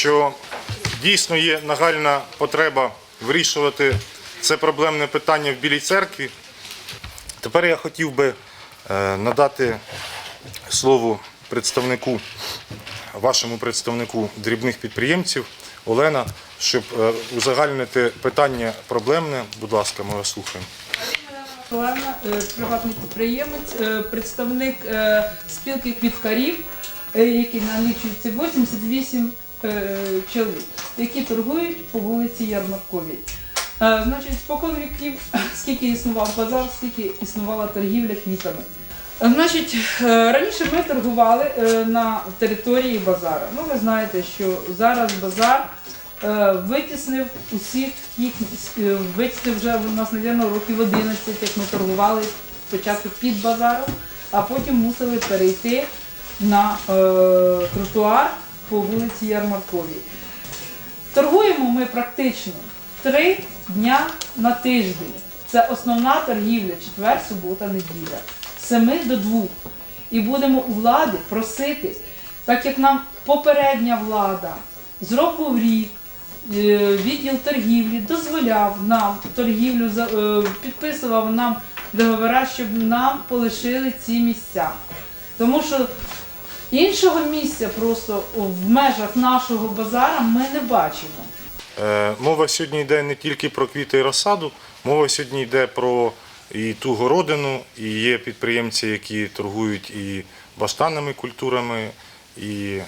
що дійсно є нагальна потреба вирішувати це проблемне питання в Білій церкві. Тепер я хотів би е, надати слово представнику, вашому представнику дрібних підприємців Олена, щоб е, узагальнити питання проблемне. Будь ласка, ми вас слухаємо. Олена, е, приватний підприємець, представник спілки квіткарів, які налічуються 88 е, чоловік, які торгують по вулиці Ярмарковій. Е, Значить, спокон віків, скільки існував базар, скільки існувала торгівля квітами. Е, Значить, е, раніше ми торгували е, на території базара. Ну, ви знаєте, що зараз базар е, витіснив усіх їх, е, витіснив вже у нас, мабуть, років 11, як ми торгували спочатку під базаром, а потім мусили перейти на е, тротуар по вулиці Ярмарковій. Торгуємо ми практично три дня на тиждень. Це основна торгівля, четвер, субота, неділя. З 7 до 2. І будемо у влади просити, так як нам попередня влада з року в рік е, відділ торгівлі дозволяв нам торгівлю, е, підписував нам договори, щоб нам полишили ці місця. Тому що іншого місця просто в межах нашого базара ми не бачимо. Е, Мова сьогодні йде не тільки про квіти і розсаду, мова сьогодні йде про і ту городину, і є підприємці, які торгують і баштанними культурами, і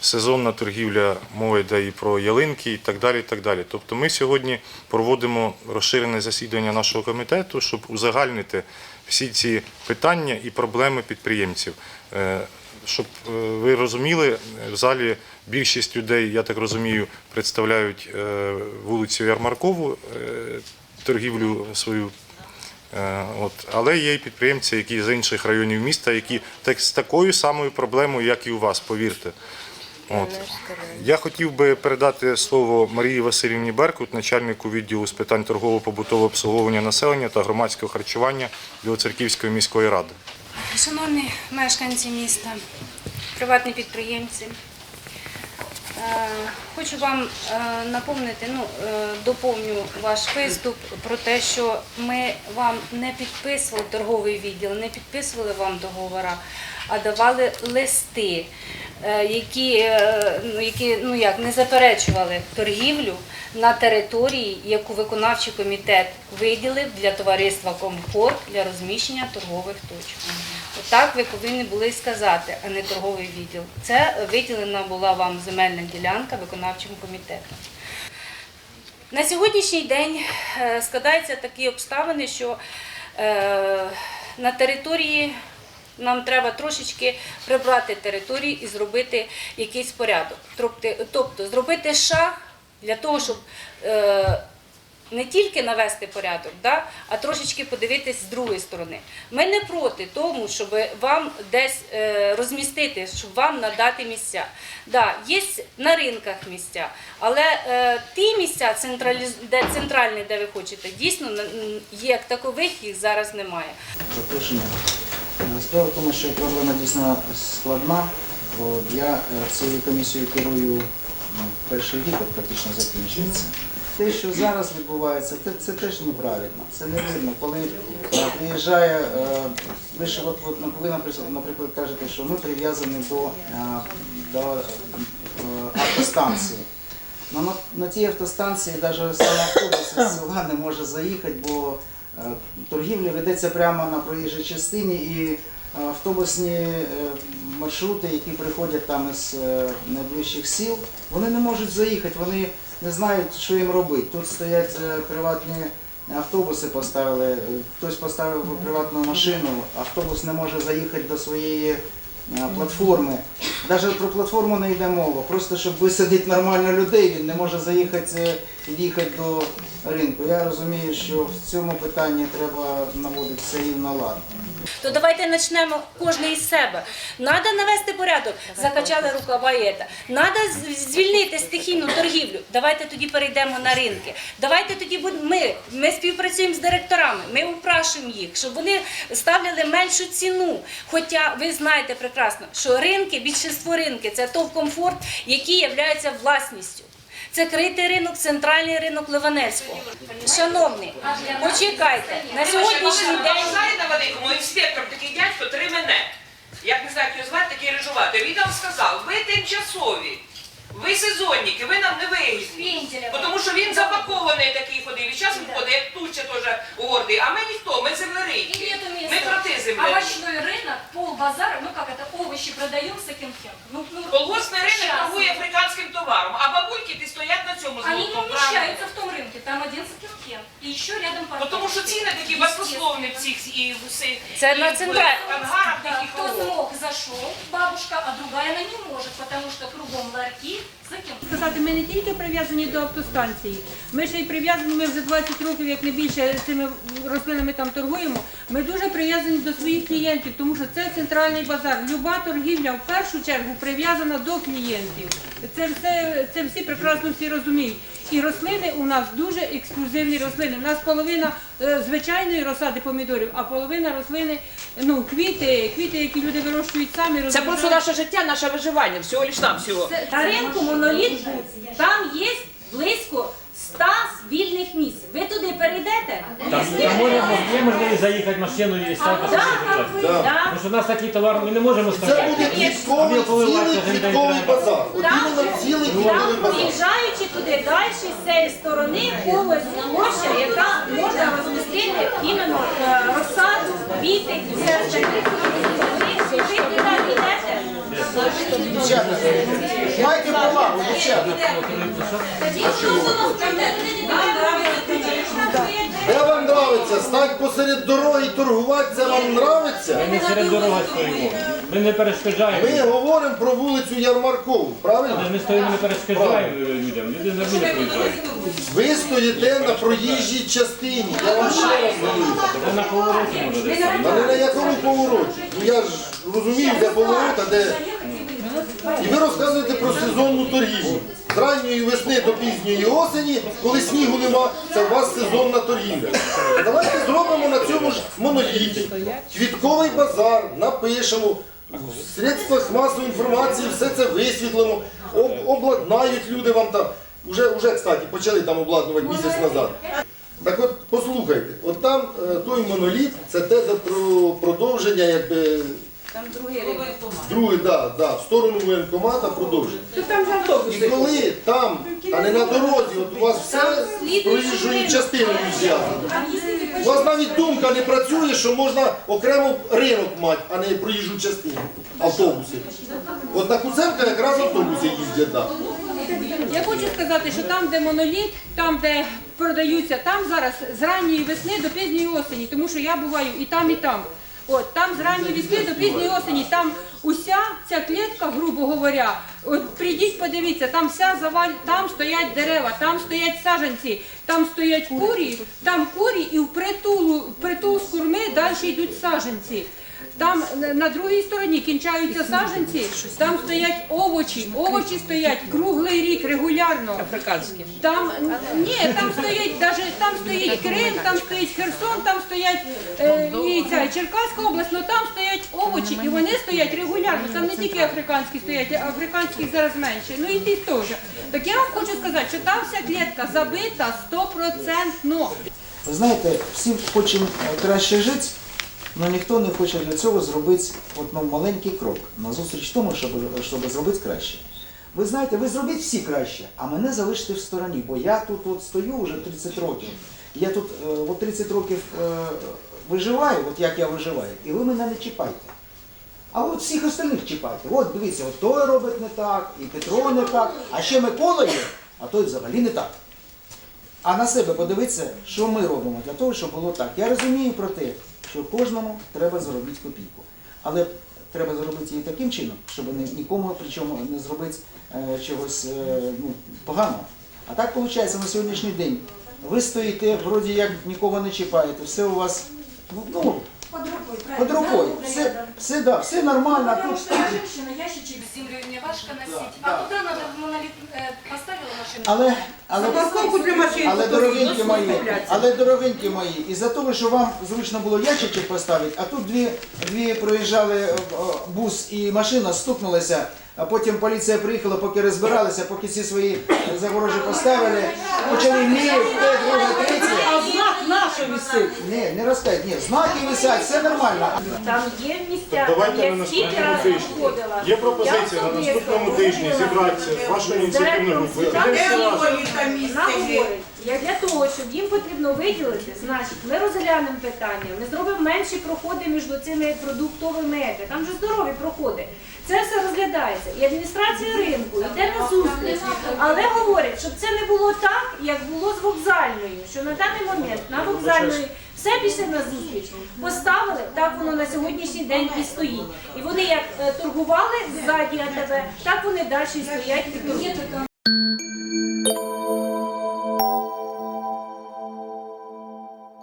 сезонна торгівля, мова йде і про ялинки, і так далі. І так далі. Тобто ми сьогодні проводимо розширене засідання нашого комітету, щоб узагальнити всі ці питання і проблеми підприємців. Щоб е, ви розуміли, в залі більшість людей, я так розумію, представляють е, вулицю Ярмаркову, е, торгівлю свою. От. Але є і підприємці, які з інших районів міста, які так, з такою самою проблемою, як і у вас, повірте. От. Я хотів би передати слово Марії Васильівні Беркут, начальнику відділу з питань торгово-побутового обслуговування населення та громадського харчування Білоцерківської міської ради. Шановні мешканці міста, приватні підприємці, хочу вам е, напомнити, ну, е, доповню ваш виступ про те, що ми вам не підписували торговий відділ, не підписували вам договора, а давали листи, е, які, е, ну, які ну, як, не заперечували торгівлю на території, яку виконавчий комітет виділив для товариства Комфорт для розміщення торгових точок. Отак ви повинні були сказати, а не торговий відділ. Це виділена була вам земельна ділянка виконавчим комітетом. На сьогоднішній день е, складаються такі обставини, що е, на території нам треба трошечки прибрати територію і зробити якийсь порядок. Тобто, тобто зробити шаг для того, щоб е, не тільки навести порядок, да, а трошечки подивитись з другої сторони. Ми не проти тому, щоб вам десь е, розмістити, щоб вам надати місця. Да, є на ринках місця, але е, ті місця, де, центральні, де ви хочете, дійсно є як такових, їх зараз немає. запрошення. Е, Справа в тому, що проблема дійсно складна, бо я цією комісією керую перший рік, практично закінчується. Те, що зараз відбувається, це, це теж неправильно. Це не видно. Коли е, приїжджає, е, ви ж от, от, ну, ви, наприклад, кажете, що ми прив'язані до, е, до автостанції. Ну, на, на тій автостанції навіть сам автобус з села не може заїхати, бо торгівля ведеться прямо на проїжджій частині і автобусні маршрути, які приходять там із найближчих сіл, вони не можуть заїхати, вони не знають, що їм робити. Тут стоять е, приватні автобуси поставили, е, хтось поставив приватну машину, автобус не може заїхати до своєї е, платформи. Навіть про платформу не йде мова. Просто щоб висадити нормально людей, він не може заїхати, е, під'їхати до ринку. Я розумію, що в цьому питанні треба наводити все на лад. То давайте почнемо кожен із себе. Надо навести порядок, закачали рукава і. Надо звільнити стихійну торгівлю. Давайте тоді перейдемо на ринки. Давайте тоді будемо ми. Ми співпрацюємо з директорами. Ми упрашуємо їх, щоб вони ставляли меншу ціну. Хоча ви знаєте прекрасно, що ринки більше більшість ринки це ТОВ комфорт, які являються власністю. Це критий ринок, центральний ринок Ливаневського. Шановний, почекайте, на сьогоднішній день. На великому інспектор такий дядько три мене. Як не знаю, як його звати, такий рижуватий. Він нам сказав, ви тимчасові, ви сезонники, ви нам не вигідні. Тому що він запакований такий ходив. І зараз він ходить, як туча теж у горди. А ми ніхто, ми землерики. И нету места. Ми. Овощной рынок, полбазара, ну как это, овощи продаем в секонд-хенд. Ну, ну, Колгоспний ринок сейчас. торгує африканським товаром, а бабульки ти стоять на цьому Они не умещаются в том рынке, там один секонд-хенд. И еще рядом Бо тому що ціни такі баснословні в цих і в Це і на в централь- ангарах Да, таких кто смог, зашел, бабушка, а другая она не может, потому что кругом ларьки, секонд Сказати, ми не тільки прив'язані до автостанції, ми ще й прив'язані, ми вже 20 років, як не більше цими рослинами там торгуємо. Ми дуже прив'язані до своїх клієнтів, тому що це центральний базар. Люба торгівля в першу чергу прив'язана до клієнтів. Це все це всі прекрасно всі розуміють. І рослини у нас дуже ексклюзивні рослини. У нас половина е, звичайної розсади помідорів, а половина рослини, ну квіти, квіти, які люди вирощують самі. Це просто наше життя, наше виживання, всього лиш нам всього. На ринку моноліт був. Там є близько 100 вільних місць. Ви туди перейдете? Там, там може, є можливість заїхати машиною і стати Да, там ви, да. Тому що у нас такий товар, ми не можемо Це ставити. буде квітковий, цілий квітковий базар. От іменно цілий квітковий Там, базар. приїжджаючи туди далі, з цієї сторони, повністю площа, яка можна розмістити іменно е, розсаду, квіти і все остальне. Ви ви туди йдете? Майте повагу, дівчата. Де вам нравиться? Стать посеред дороги і торгувати, це вам нравиться? Ми не серед дороги стоїмо. Ми не перешкоджаємо. Ми говоримо про вулицю Ярмаркову, правильно? Ми стоїмо, не перешкоджаємо людям. Люди не будуть проїжджають. Ви стоїте на проїжджій частині. Я вам ще раз говорю. Це на повороті може десь. там. А не на якому повороті? Ну я ж розумію, де поворота, де. І ви розказуєте про сезонну торгівлю. З ранньої весни до пізньої осені, коли снігу нема, це у вас сезонна торгівля. Давайте зробимо на цьому ж моноліті. Квітковий базар, напишемо. В средствах масової інформації все це висвітлимо, об, обладнають люди вам там. Уже, уже, кстати, почали там обладнувати місяць назад. Так от послухайте, от там е, той моноліт, це те за про продовження, якби. Там другий Другий, да, да, в сторону воєнкомата продовження. І коли там, а не на дорозі, от у вас все з проїжджою частиною зв'язано. У вас навіть думка не працює, що можна окремо ринок мати, а не проїжджу частину. Автобуси. От на Куценка якраз автобуси їздять, так. Я хочу сказати, що там, де моноліт, там, де продаються, там зараз з ранньої весни до пізньої осені, тому що я буваю і там, і там. От там з ранньої весни до пізньої осені, там уся ця клітка, грубо говоря, от прийдіть, подивіться, там вся заваль, там стоять дерева, там стоять саженці, там стоять курі, там курі і в притулу, в притул з курми далі йдуть саджанці. Там на- на другій стороні кінчаються саджанці, там стоять овочі, овочі стоять круглий рік регулярно. Африканські. Там ні, там стоїть даже там стоїть Крим, там стоїть Херсон, там стоять е, і ця Черкаська область, але там стоять овочі, і вони стоять регулярно. Там не тільки африканські стоять, а африканських зараз менше. Ну і ті теж. Так я вам хочу сказати, що там вся клітка забита стопроцентно. Ви знаєте, всі хочемо е, краще жити, але ніхто не хоче для цього зробити от, ну, маленький крок назустріч тому, щоб, щоб зробити краще. Ви знаєте, ви зробіть всі краще, а мене залишите в стороні, бо я тут от стою вже 30 років. Я тут е, от 30 років е, виживаю, от як я виживаю, і ви мене не чіпайте. А от всіх остальних чіпайте. От дивіться, от той робить не так, і Петро не так, а ще Микола є, а той взагалі не так. А на себе подивитися, що ми робимо для того, щоб було так. Я розумію про те, що кожному треба заробити копійку. Але треба зробити її таким чином, щоб нікому причому не зробити е, чогось е, ну, поганого. А так виходить на сьогоднішній день. Ви стоїте, вроді як нікого не чіпаєте, все у вас ну, ну, под рукой, правильно? під рукою, Да, все, рядом. все, да, все нормально. а Потому Тут что женщина ящичек с землей не важко носить. да. А куда надо в монолит э, поставила Але, але, але дорогенькі мої, але дорогенькі мої, із-за того, що вам зручно було ящичок поставити, а тут дві, дві проїжджали е, е, бус і машина, стукнулися, а потім поліція приїхала, поки розбиралися, поки ці свої е, загорожі поставили, почали міряти, те, друге, третє. Наш висить. Ні, не розкажіть, ні, знаки висять, все нормально. Там є місця, Давайте я на скільки наступному разів тижні. Є пропозиція на наступному тижні зібратися з вашою ініціативною групою. раз. Вона говорить, я для того, щоб їм потрібно виділити, значить, ми розглянемо питання, ми зробимо менші проходи між цими продуктовими. Там же здорові проходи. Це все розглядається. І адміністрація ринку йде на зустріч, але говорять, щоб це не було так, як було з вокзальною, що на даний момент на вокзальної все пішли на зустріч. Поставили, так воно на сьогоднішній день і стоїть. І вони як е, торгували ззаді АТВ, так вони далі стоять і торгують.